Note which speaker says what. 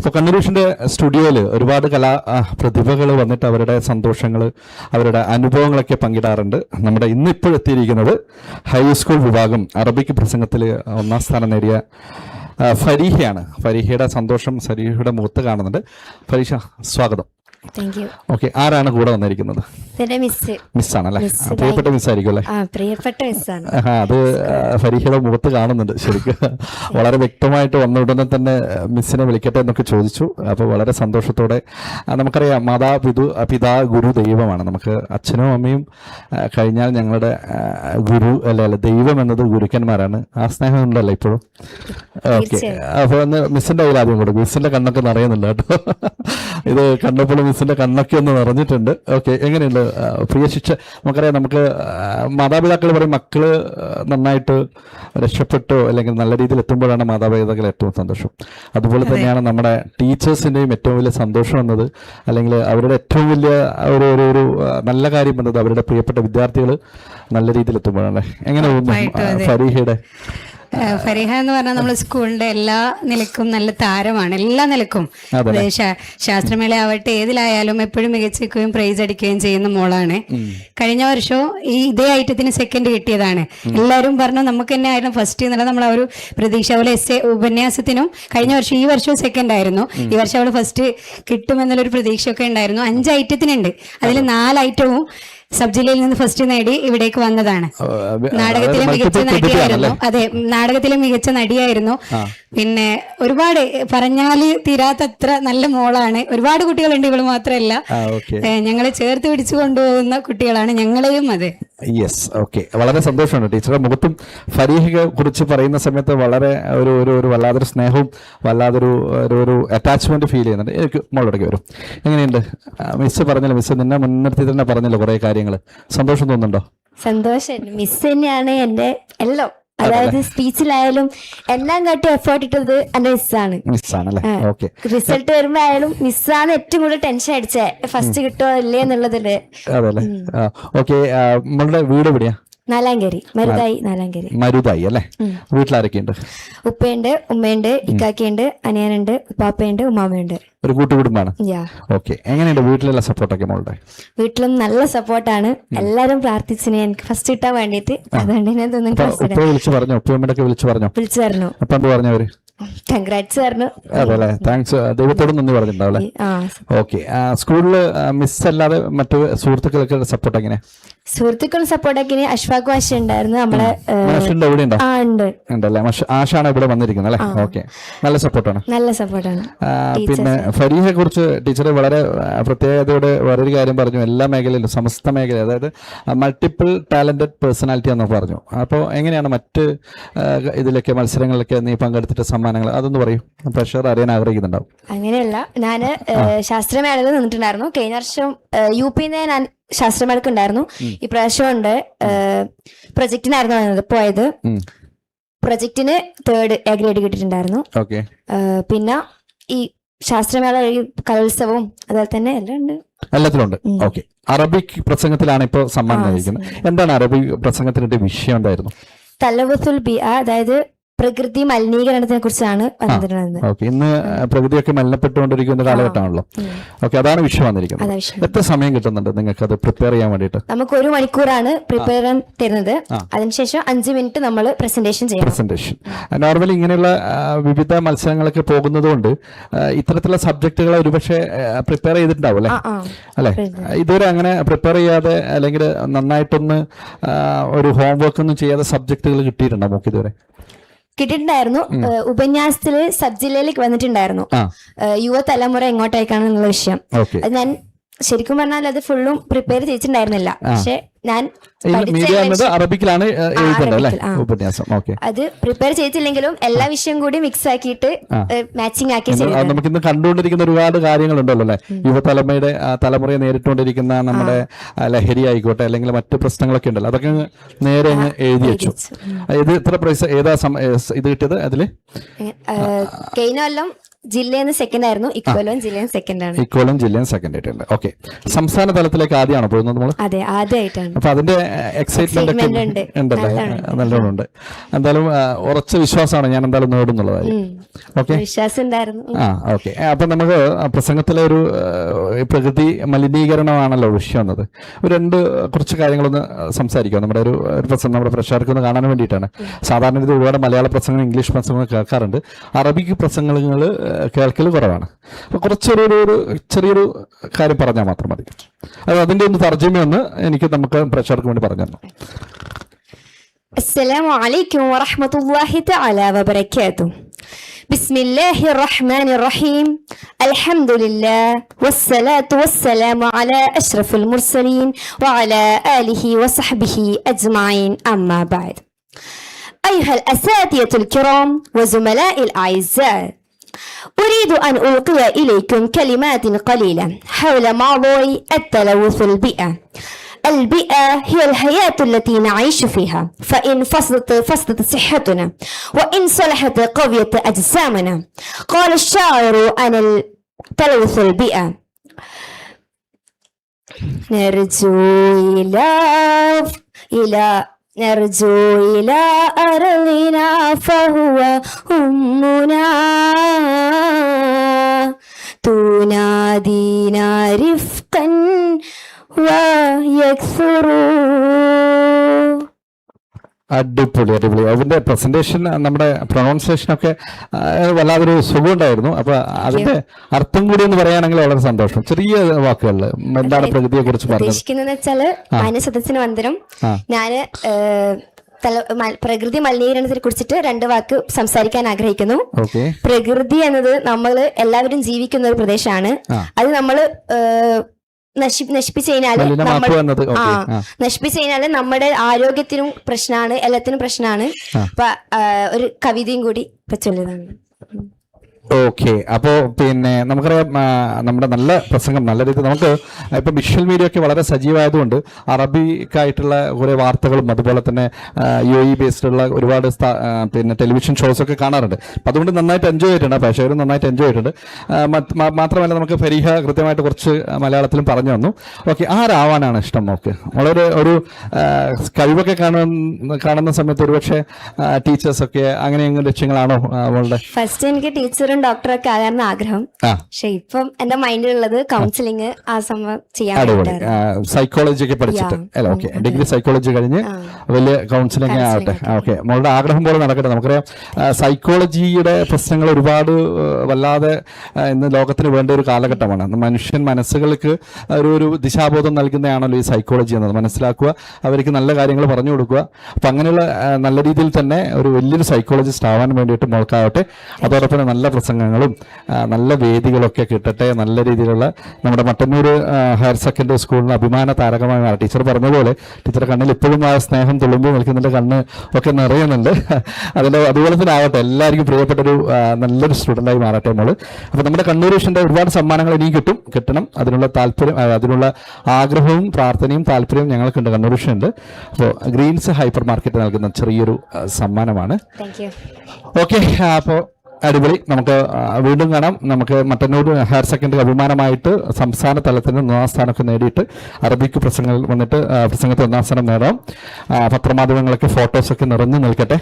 Speaker 1: ഇപ്പോൾ കണ്ണൂരിഷിന്റെ സ്റ്റുഡിയോയിൽ ഒരുപാട് കലാ പ്രതിഭകൾ വന്നിട്ട് അവരുടെ സന്തോഷങ്ങൾ അവരുടെ അനുഭവങ്ങളൊക്കെ പങ്കിടാറുണ്ട്. നമ്മുടെ ഇന്ന് ഇപ്പോഴെത്തിയിരിക്കുന്നത് ഹൈസ്കൂൾ വിഭാഗം അറബിക് പ്രസംഗത്തിൽ ഒന്നാം സ്ഥാനം നേടിയ ഫരീഹയാണ്. ഫരീഹയുടെ സന്തോഷം ഫരീഹയുടെ മുഖത്ത് കാണുന്നുണ്ട്. ഫരീഷ സ്വാഗതം. ഓക്കെ ആരാണ് കൂടെ വന്നിരിക്കുന്നത്? മിസ്സാണല്ലേ പ്രിയപ്പെട്ട മിസ്സായിരിക്കും അല്ലേ?
Speaker 2: ആ പ്രിയപ്പെട്ട മിസ്സാണ്
Speaker 1: അത് ഫരീഹയുടെ മുഖത്ത് കാണുന്നുണ്ട് ശരിക്കും. വളരെ വ്യക്തമായിട്ട് വന്ന ഉടനെ തന്നെ മിസ്സിനെ വിളിക്കട്ടെ എന്നൊക്കെ ചോദിച്ചു. അപ്പോൾ വളരെ സന്തോഷത്തോടെ നമുക്കറിയാം നമുക്കറിയാം മാതാപിതു പിതാ ഗുരു ദൈവമാണ്. നമുക്ക് അച്ഛനും അമ്മയും കഴിഞ്ഞാൽ ഞങ്ങളുടെ ഗുരു അല്ല അല്ല ദൈവം എന്നത് ഗുരുക്കന്മാരാണ്. ആ സ്നേഹം ഉണ്ടല്ലോ ഇപ്പോഴും? ഓക്കെ. അപ്പോൾ ഒന്ന് മിസ്സിന്റെ കയ്യിൽ ആദ്യം കൊടുക്കും. മിസ്സിന്റെ കണ്ണൊക്കെ നിറയുന്നില്ല കേട്ടോ. ഇത് കണ്ടപ്പോൾ മിസ്സിന്റെ കണ്ണൊക്കെ ഒന്ന് നിറഞ്ഞിട്ടുണ്ട്. ഓക്കെ എങ്ങനെയുണ്ട്? പ്രിയ ശിക്ഷ നമുക്കറിയാം നമുക്ക് മാതാപിതാക്കൾ പറയും മക്കൾ നന്നായിട്ട് രക്ഷപ്പെട്ടോ അല്ലെങ്കിൽ നല്ല രീതിയിൽ എത്തുമ്പോഴാണ് മാതാപിതാക്കൾ ഏറ്റവും സന്തോഷം. അതുപോലെ തന്നെയാണ് നമ്മുടെ ടീച്ചേഴ്സിന്റെയും ഏറ്റവും വലിയ സന്തോഷം എന്നത്. അല്ലെങ്കിൽ അവരുടെ ഏറ്റവും വലിയ ഒരു ഒരു ഒരു നല്ല കാര്യം എന്നത് അവരുടെ പ്രിയപ്പെട്ട വിദ്യാർത്ഥികൾ നല്ല രീതിയിൽ എത്തുമ്പോഴാണ്. എങ്ങനെ തോന്നുന്നു ഫരീഹയുടെ?
Speaker 3: ഫരീഹ എന്ന് പറഞ്ഞാൽ നമ്മൾ സ്കൂളിന്റെ എല്ലാ നിലക്കും നല്ല താരമാണ് എല്ലാ നിലക്കും. ശാസ്ത്രമേള ആവട്ടെ ഏതിലായാലും എപ്പോഴും മികച്ച നിൽക്കുകയും പ്രൈസ് അടിക്കുകയും ചെയ്യുന്ന മോളാണ്. കഴിഞ്ഞ വർഷവും ഈ ഇതേ ഐറ്റത്തിന് സെക്കൻഡ് കിട്ടിയതാണ്. എല്ലാവരും പറഞ്ഞു നമുക്ക് തന്നെ ആയിരുന്നു ഫസ്റ്റ് എന്നുള്ള നമ്മൾ ആ ഒരു പ്രതീക്ഷ പോലെ എസ് ഉപന്യാസത്തിനും കഴിഞ്ഞ വർഷം ഈ വർഷവും സെക്കൻഡ് ആയിരുന്നു. ഈ വർഷം അവൾ ഫസ്റ്റ് കിട്ടുമെന്നുള്ളൊരു പ്രതീക്ഷയൊക്കെ ഉണ്ടായിരുന്നു. അഞ്ച് ഐറ്റത്തിനുണ്ട്. അതിൽ നാല് ഐറ്റവും സബ് ജില്ലയിൽ നിന്ന് ഫസ്റ്റ് നേടി ഇവിടേക്ക് വന്നതാണ്. നാടകത്തിലെ മികച്ച നടിയായിരുന്നു. അതെ നാടകത്തിലെ മികച്ച നടിയായിരുന്നു. പിന്നെ ഒരുപാട് പറഞ്ഞാൽ തീരാത്തത്ര നല്ല മോളാണ്. ഒരുപാട് കുട്ടികളുണ്ട് ഇവൾ മാത്രമല്ല ഞങ്ങളെ ചേർത്ത് പിടിച്ചു കൊണ്ടുപോകുന്ന കുട്ടികളാണ് ഞങ്ങളെയും അതെ.
Speaker 1: യെസ് ഓക്കെ വളരെ സന്തോഷമുണ്ട്. ടീച്ചറുടെ മുഖത്തും ഫരീഹയെ കുറിച്ച് പറയുന്ന സമയത്ത് വളരെ ഒരു ഒരു ഒരു വല്ലാതൊരു സ്നേഹവും വല്ലാതൊരു ഒരു ഒരു അറ്റാച്ച്മെന്റ് ഫീൽ ചെയ്യുന്നുണ്ട്. എനിക്ക് മോളോടൊക്കെ വരും. എങ്ങനെയുണ്ട്? മിസ് പറഞ്ഞല്ലോ? മിസ് നിന്നെ മുൻനിർത്തി തന്നെ പറഞ്ഞല്ലോ കുറേ കാര്യങ്ങൾ സന്തോഷം തോന്നുന്നുണ്ടോ?
Speaker 2: സന്തോഷം. മിസ് തന്നെയാണ് എന്റെ എല്ലാം. അതായത് സ്പീച്ചിലായാലും എല്ലാം കാട്ടി എഫേർട്ട് ഇട്ടത് എന്റെ മിസ്സാണ് റിസൾട്ട് വരുമ്പോ ആയാലും മിസ്സാണ് ഏറ്റവും കൂടുതൽ ടെൻഷൻ അടിച്ചേ. ഫസ്റ്റ് കിട്ടുമോ ഇല്ലേ എന്നുള്ളതിൽ.
Speaker 1: അതെ ഓക്കെ നമ്മളുടെ വീട് എവിടെയാ?
Speaker 2: നാലാങ്കേരി മരുതായി നാലാങ്കേരി
Speaker 1: മരുതായി അല്ലേ? വീട്ടിലാരൊക്കെയുണ്ട്?
Speaker 2: ഉപ്പയുണ്ട് ഉമ്മയുണ്ട് ഇക്കാക്കയുണ്ട് അനിയനുണ്ട് ഉപ്പാപ്പയുണ്ട് ഉമ്മാമയുണ്ട്
Speaker 1: ഒരു കൂട്ടുകുടുംബാണ് ഓക്കെ. എങ്ങനെയുണ്ട് വീട്ടിലുള്ള സപ്പോർട്ടൊക്കെ മോളുടെ?
Speaker 2: വീട്ടിലും നല്ല സപ്പോർട്ടാണ്. എല്ലാരും പ്രാർത്ഥിച്ചിന് എനിക്ക് ഫസ്റ്റ് കിട്ടാൻ വേണ്ടിട്ട് അതുകൊണ്ട് ഞാൻ തോന്നുന്നു
Speaker 1: അപ്പൊ വിളിച്ചു പറഞ്ഞു? വിളിച്ചു പറഞ്ഞു?
Speaker 2: വിളിച്ചു
Speaker 1: അപ്പൊ എന്ത് പറഞ്ഞവര്
Speaker 2: കൺഗ്രാറ്റ്സ് പറഞ്ഞു.
Speaker 1: താങ്ക്സ് ദൈവത്തോട് നന്ദി ഓക്കെ. സ്കൂളിൽ മിസ് അല്ലാതെ മറ്റു സുഹൃത്തുക്കളൊക്കെ സപ്പോർട്ട് എങ്ങനെ
Speaker 2: സുഹൃത്തുക്കൾ സപ്പോർട്ടൊക്കെ അഷ്ഫാഖ് വാശി ഉണ്ടായിരുന്നു. നമ്മളെ
Speaker 1: ഉണ്ടോ?
Speaker 2: ആ ഉണ്ട്.
Speaker 1: ഉണ്ടല്ലേ? മാഷ് ഇവിടെ വന്നിരിക്കുന്നത് അല്ലേ? ഓക്കെ. നല്ല സപ്പോർട്ടാണ്
Speaker 2: നല്ല സപ്പോർട്ടാണ്
Speaker 1: പിന്നെ ഫരീഹെ കുറിച്ച് ടീച്ചർ വളരെ പ്രത്യേകതയോടെ വേറൊരു കാര്യം പറഞ്ഞു. എല്ലാ മേഖലയിലും സമസ്ത മേഖല അതായത് മൾട്ടിപ്പിൾ ടാലന്റഡ് പേഴ്സണാലിറ്റി എന്ന് പറഞ്ഞു. അപ്പോൾ എങ്ങനെയാണ് മറ്റ് ഇതിലൊക്കെ മത്സരങ്ങളിലൊക്കെ നീ പങ്കെടുത്തിട്ട് സമ്മാനങ്ങൾ അതൊന്ന് പറയൂ. പ്രഷർ അറിയാൻ ആഗ്രഹിക്കുന്നുണ്ടാവും.
Speaker 2: അങ്ങനെയല്ല. ഞാൻ ശാസ്ത്രമേളയിൽ നിന്നിട്ടുണ്ടായിരുന്നു. കഴിഞ്ഞ വർഷം യു പി ഞാൻ ശാസ്ത്രമേളക്ക് ഉണ്ടായിരുന്നു ഈ പ്രാവശ്യം ഉണ്ട് പ്രൊജക്ടിനായിരുന്നു പോയത്. പ്രൊജക്ടിന് തേർഡ് എ ഗ്രേഡ് കിട്ടിയിട്ടുണ്ടായിരുന്നു. പിന്നെ ഈ ശാസ്ത്രമേള കലോത്സവവും അതുപോലെ തന്നെ എല്ലാം ഉണ്ട്.
Speaker 1: എല്ലാത്തിലുണ്ട് ഓക്കെ. അറബിക് പ്രസംഗത്തിലാണ് ഇപ്പോൾ സമ്മാനം എന്താണ് അറബിക് പ്രസംഗത്തിന്റെ വിഷയം എന്തായിരുന്നു?
Speaker 2: തലവസുൽ ബി അതായത് പ്രകൃതി മലിനീകരണത്തിനെ കുറിച്ചാണ്
Speaker 1: ഓക്കെ. ഇന്ന് പ്രകൃതിയൊക്കെ മലിനപ്പെട്ടുകൊണ്ടിരിക്കുന്ന കാലഘട്ടമാണല്ലോ. ഓക്കെ അതാണ് വിഷയം വന്നിരിക്കുന്നത്. എത്ര സമയം കിട്ടുന്നുണ്ട് നിങ്ങൾക്ക് അത് പ്രിപ്പയർ ചെയ്യാൻ വേണ്ടിയിട്ട്?
Speaker 2: നമുക്ക് ഒരു മണിക്കൂറാണ് പ്രിപ്പയർ ചെയ്യാൻ തരുന്നത്. അതിനുശേഷം അഞ്ച് മിനിറ്റ് നമ്മൾ പ്രസന്റേഷൻ ചെയ്യണം.
Speaker 1: പ്രസന്റേഷൻ നോർമലി ഇങ്ങനെയുള്ള വിവിധ മത്സരങ്ങളൊക്കെ പോകുന്നത് കൊണ്ട് ഇത്തരത്തിലുള്ള സബ്ജക്റ്റുകൾ ഒരുപക്ഷെ പ്രിപ്പയർ ചെയ്തിട്ടുണ്ടാവും അല്ലേ? അല്ലെ? ഇതുവരെ അങ്ങനെ പ്രിപ്പയർ ചെയ്യാതെ അല്ലെങ്കിൽ നന്നായിട്ടൊന്ന് ഒരു ഹോംവർക്ക് ഒന്നും ചെയ്യാതെ സബ്ജക്റ്റുകൾ കിട്ടിയിട്ടുണ്ടോ നമുക്ക് ഇതുവരെ?
Speaker 2: കിട്ടിയിട്ടുണ്ടായിരുന്നു. ഉപന്യാസത്തിൽ സബ് ജില്ലയിലേക്ക് വന്നിട്ടുണ്ടായിരുന്നു.
Speaker 1: യുവ
Speaker 2: തലമുറ യുവതലമുറ എങ്ങോട്ടേക്കാണ് എന്നുള്ള വിഷയം അത് ഞാൻ ശരിക്കും പറഞ്ഞാൽ അത് ഫുള്ളും പ്രിപ്പയർ ചെയ്തിട്ടുണ്ടായിരുന്നില്ല. പക്ഷെ ഞാൻ
Speaker 1: അറബിക്കിലാണ്
Speaker 2: അത് പ്രിപ്പയർ ചെയ്തില്ലെങ്കിലും എല്ലാ വിഷയം കൂടി മിക്സ് ആക്കിയിട്ട് മാച്ചിങ് ആക്കി
Speaker 1: നമുക്ക് ഇന്ന് കണ്ടുകൊണ്ടിരിക്കുന്ന ഒരുപാട് കാര്യങ്ങളുണ്ടല്ലോ അല്ലെ? യുവതലമുറയുടെ തലമുറയെ നേരിട്ടുകൊണ്ടിരിക്കുന്ന നമ്മുടെ ലഹരി ആയിക്കോട്ടെ അല്ലെങ്കിൽ മറ്റു പ്രശ്നങ്ങളൊക്കെ ഉണ്ടല്ലോ. അതൊക്കെ നേരെ അങ്ങ് എഴുതി വെച്ചു. ഇത് ഇത്ര പ്രൈസ് ഏതാ സമയം ഇത് കിട്ടിയത്
Speaker 2: അതിൽ? കഴിഞ്ഞ കൊല്ലം ജില്ലയിൽ നിന്ന് സെക്കൻഡ് ആയിരുന്നു. ഇക്കോലം ജില്ലയിൽ നിന്ന് സെക്കൻഡ് ആണ്.
Speaker 1: ഇക്കോലം ജില്ലയും സെക്കൻഡ് ആയിട്ടുണ്ട്. ഓക്കെ സംസ്ഥാന തലത്തിലേക്ക് ആദ്യമാണ് പോകുന്നത് നമ്മൾ
Speaker 2: അതെ ആദ്യമായിട്ടാണ്.
Speaker 1: അപ്പൊ അതിന്റെ എക്സൈറ്റ്മെന്റ് ഒക്കെ
Speaker 2: ഉണ്ട്.
Speaker 1: ഉണ്ടല്ലേ?
Speaker 2: നല്ലോണം
Speaker 1: ഉണ്ട്. എന്തായാലും ഉറച്ച വിശ്വാസമാണ് ഞാൻ എന്തായാലും നേടുന്നുള്ളതായി. ഓക്കെ
Speaker 2: വിശ്വാസം ഉണ്ടായിരുന്നു.
Speaker 1: ആ ഓക്കെ അപ്പൊ നമുക്ക് പ്രസംഗത്തിലെ ഒരു പ്രകൃതി മലിനീകരണമാണല്ലോ വിഷയം എന്നത്. ഒരു രണ്ട് കുറച്ച് കാര്യങ്ങളൊന്ന് സംസാരിക്കാം. നമ്മുടെ ഒരു പ്രസംഗം നമ്മുടെ പ്രേക്ഷകർക്ക് ഒന്ന് കാണാൻ വേണ്ടിയിട്ടാണ്. സാധാരണ ഇത് ഒരുപാട് മലയാള പ്രസംഗം ഇംഗ്ലീഷ് പ്രസംഗം കേൾക്കാറുണ്ട്. അറബിക്ക് പ്രസംഗങ്ങൾ കേൾക്കൽ കുറവാണ് അപ്പൊ കുറച്ചൊരു ഒരു ഒരു ചെറിയൊരു കാര്യം പറഞ്ഞാൽ മാത്രം മതി അത് അതിന്റെ ഒന്ന് തർജ്ജമയൊന്ന് എനിക്ക് നമുക്ക് പ്രേക്ഷകർക്ക് വേണ്ടി പറഞ്ഞു തരണം
Speaker 2: السلام عليكم ورحمة الله تعالى وبركاته بسم الله الرحمن الرحيم الحمد لله والصلاة والسلام على أشرف المرسلين وعلى آله وصحبه أجمعين أما بعد أيها الأساتذة الكرام وزملاء الأعزاء أريد أن ألقي إليكم كلمات قليلة حول موضوع التلوث البيئة. البيئة هي الحياة التي نعيش فيها فإن فسدت فسدت صحتنا وإن صلحت قويت أجسامنا. قال الشاعر عن تلوث البيئة. نرجو إلى إلى نرجو إلى أرضنا فهو أمنا.
Speaker 1: അടിപൊളി അടിപൊളി. അതിന്റെ പ്രസന്റേഷൻ നമ്മുടെ പ്രൊണൗൺസിയേഷൻ ഒക്കെ വല്ലാതൊരു സുഖമുണ്ടായിരുന്നു. അപ്പൊ അതിന്റെ അർത്ഥം കൂടി എന്ന് പറയുകയാണെങ്കിൽ വളരെ സന്തോഷം. ചെറിയ വാക്കുകളിൽ എന്താണ് പ്രകൃതിയെ കുറിച്ച് പറഞ്ഞത്?
Speaker 2: വന്ദനം. ഞാൻ പ്രകൃതി മലിനീകരണത്തെ കുറിച്ചിട്ട് രണ്ട് വാക്ക് സംസാരിക്കാൻ ആഗ്രഹിക്കുന്നു. പ്രകൃതി എന്നത് നമ്മൾ എല്ലാവരും ജീവിക്കുന്ന ഒരു പ്രദേശമാണ്.
Speaker 1: അത്
Speaker 2: അത് നമ്മൾ നശി നശിപ്പിച്ചു കഴിഞ്ഞാൽ നമ്മൾ ആ നശിപ്പിച്ച് കഴിഞ്ഞാൽ നമ്മുടെ ആരോഗ്യത്തിനും പ്രശ്നമാണ് എല്ലാത്തിനും പ്രശ്നമാണ്. അപ്പൊ ഒരു കവിതയും കൂടി ഇപ്പൊ ചൊല്ലുന്നതാണ്.
Speaker 1: ഓക്കെ അപ്പോൾ പിന്നെ നമുക്കറിയാം നമ്മുടെ നല്ല പ്രസംഗം നല്ല രീതിയിൽ നമുക്ക് ഇപ്പോൾ വിഷ്വൽ മീഡിയ ഒക്കെ വളരെ സജീവമായതുകൊണ്ട് അറബിക്കായിട്ടുള്ള കുറേ വാർത്തകളും അതുപോലെ തന്നെ യു ഇ ബേസ്ഡുള്ള ഒരുപാട് പിന്നെ ടെലിവിഷൻ ഷോസ് ഒക്കെ കാണാറുണ്ട്. അപ്പം അതുകൊണ്ട് നന്നായിട്ട് എൻജോയ് ചെയ്തിട്ടുണ്ട് പ്രേക്ഷകരും നന്നായിട്ട് എൻജോയ് ചെയ്തിട്ടുണ്ട്. മാത്രമല്ല നമുക്ക് ഫരീഹ കൃത്യമായിട്ട് കുറച്ച് മലയാളത്തിലും പറഞ്ഞു തന്നു. ഓക്കെ ആരാവാനാണ് ഇഷ്ടം നമുക്ക് വളരെ ഒരു കഴിവൊക്കെ കാണുന്ന കാണുന്ന സമയത്ത് ഒരുപക്ഷെ ടീച്ചേഴ്സൊക്കെ അങ്ങനെ ലക്ഷ്യങ്ങളാണോ അവളുടെ?
Speaker 2: ഫസ്റ്റ് എനിക്ക് ടീച്ചറും ഡോക്ടറൊക്കെ ആകാനാണ് ആഗ്രഹം. പക്ഷെ ഇപ്പം എന്റെ മൈൻഡിലുള്ളത് കൗൺസിലിംഗ് ആ സംഭവം ചെയ്യാൻ
Speaker 1: അടിപൊളി. സൈക്കോളജി ഒക്കെ പഠിച്ചിട്ട്.
Speaker 2: Yeah.
Speaker 1: അല്ല ഓക്കെ ഡിഗ്രി സൈക്കോളജി കഴിഞ്ഞ് വലിയ കൗൺസിലിംഗ് ആവട്ടെ. ഓക്കെ മോളുടെ ആഗ്രഹം പോലെ നടക്കട്ടെ. നമുക്കറിയാം സൈക്കോളജിയുടെ പ്രശ്നങ്ങൾ ഒരുപാട് വല്ലാതെ ഇന്ന് ലോകത്തിന് വേണ്ട ഒരു കാലഘട്ടമാണ്. മനുഷ്യൻ മനസ്സുകൾക്ക് ഒരു ഒരു ദിശാബോധം നൽകുന്നതാണല്ലോ ഈ സൈക്കോളജി എന്നത്. മനസ്സിലാക്കുക അവർക്ക് നല്ല കാര്യങ്ങൾ പറഞ്ഞു കൊടുക്കുക. അപ്പം അങ്ങനെയുള്ള നല്ല രീതിയിൽ തന്നെ ഒരു വലിയൊരു സൈക്കോളജിസ്റ്റ് ആവാൻ വേണ്ടിയിട്ട് മോൾക്കാവട്ടെ. അതോടൊപ്പം നല്ല പ്രസംഗങ്ങളും നല്ല വേദികളൊക്കെ കിട്ടട്ടെ നല്ല രീതിയിലുള്ള നമ്മുടെ മട്ടന്നൂർ ഹയർ സെക്കൻഡറി സ്കൂളിന് അഭിമാന താരകമായ ടീച്ചർ പറഞ്ഞതുപോലെ പോലെ ടീച്ചറുടെ കണ്ണിൽ ഇപ്പോഴും ആ സ്നേഹം തുളുമ്പി നിൽക്കുന്നുണ്ട് കണ്ണ് ഒക്കെ നിറയുന്നുണ്ട്. അതിന്റെ അതുപോലെ തന്നെ ആവട്ടെ എല്ലാവർക്കും പ്രിയപ്പെട്ട ഒരു നല്ലൊരു സ്റ്റുഡന്റായി മാറട്ടെ നമ്മൾ അപ്പോൾ നമ്മുടെ കണ്ണൂർ വിഷന്റെ ഒരുപാട് സമ്മാനങ്ങൾ ഇനിയും കിട്ടും. കിട്ടണം. അതിനുള്ള താല്പര്യം അതിനുള്ള ആഗ്രഹവും പ്രാർത്ഥനയും താല്പര്യവും ഞങ്ങൾക്കുണ്ട്. കണ്ണൂർ വിഷയുണ്ട് അപ്പോൾ ഗ്രീൻസ് ഹൈപ്പർ മാർക്കറ്റ് നൽകുന്ന ചെറിയൊരു സമ്മാനമാണ്. ഓക്കെ അപ്പോൾ അടിപൊളി. നമുക്ക് വീണ്ടും കാണാം. നമുക്ക് മട്ടന്നൂർ ഹയർ സെക്കൻഡറി അഭിമാനമായിട്ട് സംസ്ഥാന തലത്തിന് ഒന്നാം സ്ഥാനമൊക്കെ നേടിയിട്ട് അറബിക്ക് പ്രസംഗങ്ങൾ വന്നിട്ട് പ്രസംഗത്തിൽ ഒന്നാം സ്ഥാനം നേടാം. പത്രമാധ്യമങ്ങളൊക്കെ ഫോട്ടോസൊക്കെ നിറഞ്ഞു നിൽക്കട്ടെ.